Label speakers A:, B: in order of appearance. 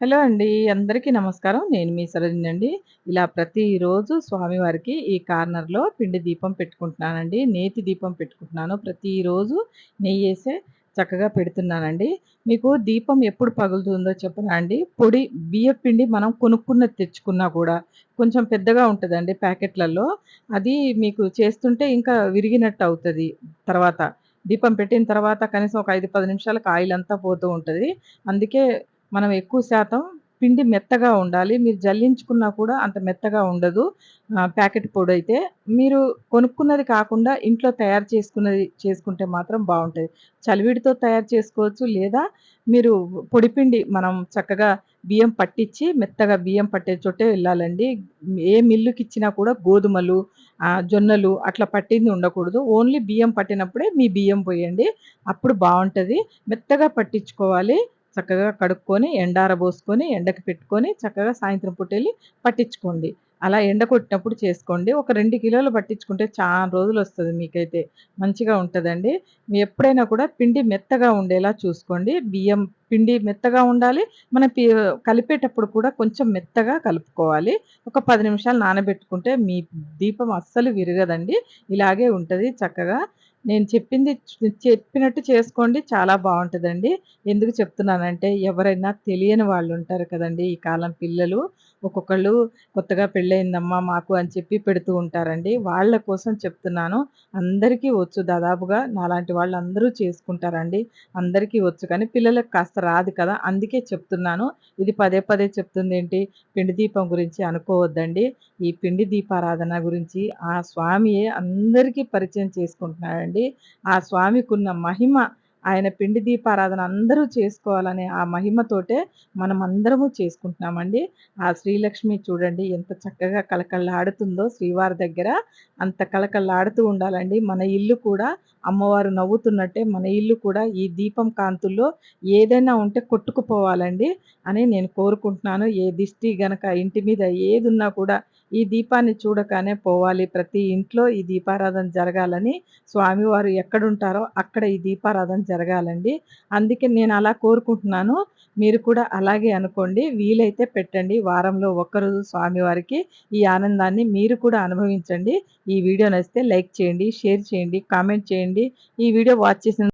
A: Hello అండి. అందరికీ నమస్కారం. నేను మీ సరోజినండి. ఇలా ప్రతిరోజు స్వామివారికి ఈ కార్నర్‌లో పిండి దీపం పెట్టుకుంటున్నానండి. నేతి దీపం పెట్టుకుంటున్నాను. ప్రతిరోజు నెయ్యేసే చక్కగా పెడుతున్నానండి. మీకు దీపం ఎప్పుడు పగులుతుందో చెప్పనా అండి? పొడి బియ్యపు పిండి మనం కొనుక్కున్నది తెచ్చుకున్నా కూడా కొంచెం పెద్దగా ఉంటుందండి ప్యాకెట్‌లలో. అది మీకు చేస్తుంటే ఇంకా విరిగినట్టు అవుతుంది తర్వాత. దీపం పెట్టిన తర్వాత కనీసం ఒక 5, 10 నిమిషాలకు ఆయిల్ అంతా పోతూ ఉంటుంది అందుకే మనం ఎక్కువ శాతం పిండి మెత్తగా ఉండాలి. మీరు జల్లించుకున్నా కూడా అంత మెత్తగా ఉండదు. ప్యాకెట్ పొడి అయితే మీరు కొనుక్కున్నది కాకుండా ఇంట్లో తయారు చేసుకున్నది చేసుకుంటే మాత్రం బాగుంటుంది చలివిడితో తయారు చేసుకోవచ్చు. లేదా మీరు పొడిపిండి మనం చక్కగా బియ్యం పట్టించి మెత్తగా బియ్యం పట్టే చోటే వెళ్ళాలండి. ఏ మిల్లుకిచ్చినా కూడా గోధుమలు, జొన్నలు అట్లా పట్టింది ఉండకూడదు. ఓన్లీ బియ్యం పట్టినప్పుడే మీ బియ్యం పొయ్యండి. అప్పుడు బాగుంటుంది మెత్తగా పట్టించుకోవాలి. చక్కగా కడుక్కొని, ఎండారబోసుకొని, ఎండకు పెట్టుకొని, చక్కగా సాయంత్రం పూట వెళ్ళి పట్టించుకోండి. అలా ఎండ కొట్టినప్పుడు చేసుకోండి. ఒక రెండు కిలోలు పట్టించుకుంటే చాలా రోజులు వస్తుంది మీకైతే. మంచిగా ఉంటదండి. ఎప్పుడైనా కూడా పిండి మెత్తగా ఉండేలా చూసుకోండి. బియ్యం పిండి మెత్తగా ఉండాలి. మన పి కలిపేటప్పుడు కూడా కొంచెం మెత్తగా కలుపుకోవాలి. ఒక పది నిమిషాలు నానబెట్టుకుంటే మీ దీపం అస్సలు విరగదండి. ఇలాగే ఉంటుంది చక్కగా. నేను చెప్పింది చెప్పినట్టు చేసుకోండి. చాలా బాగుంటుందండి ఎందుకు చెప్తున్నానంటే ఎవరైనా తెలియని వాళ్ళు ఉంటారు కదండి ఈ కాలం పిల్లలు. ఒక్కొక్కళ్ళు కొత్తగా పెళ్ళయిందమ్మా మాకు అని చెప్పి పెడుతూ ఉంటారండి. వాళ్ళ కోసం చెప్తున్నాను. అందరికీ వచ్చు దాదాపుగా నాలాంటి వాళ్ళు అందరూ చేసుకుంటారండి. అందరికీ వచ్చు కానీ పిల్లలకి కాస్త రాదు కదా! అందుకే చెప్తున్నాను. ఇది పదే పదే చెప్తుంది ఏంటి పిండి దీపం గురించి అనుకోవద్దండి. ఈ పిండి దీపారాధన గురించి ఆ స్వామియే అందరికీ పరిచయం చేసుకుంటున్నాడండి. ఆ స్వామికున్న మహిమ ఆయన పిండి దీపారాధన అందరూ చేసుకోవాలనే ఆ మహిమతోటే మనం అందరము చేసుకుంటున్నామండి. ఆ శ్రీలక్ష్మి చూడండి ఎంత చక్కగా కలకళ్ళాడుతుందో శ్రీవారి దగ్గర. అంత కళకళలాడుతూ ఉండాలండి. మన ఇల్లు కూడా అమ్మవారు నవ్వుతున్నట్టే మన ఇల్లు కూడా ఈ దీపం కాంతుల్లో ఏదైనా ఉంటే కొట్టుకుపోవాలండి అని నేను కోరుకుంటున్నాను. ఏ దిష్టి గనక ఇంటి మీద ఏదున్నా కూడా ఈ దీపాన్ని చూడగానే పోవాలి. ప్రతి ఇంట్లో ఈ దీపారాధన జరగాలని స్వామివారు ఎక్కడుంటారో అక్కడ ఈ దీపారాధన జరగాలండి. అందుకే నేను అలా కోరుకుంటున్నాను. మీరు కూడా అలాగే అనుకోండి. వీలైతే పెట్టండి. వారంలో ఒక్కరోజు స్వామివారికి ఈ ఆనందాన్ని మీరు కూడా అనుభవించండి. ఈ వీడియో నచ్చితే లైక్ చేయండి, షేర్ చేయండి, కామెంట్ చేయండి. ఈ వీడియో వాచ్ చేసిన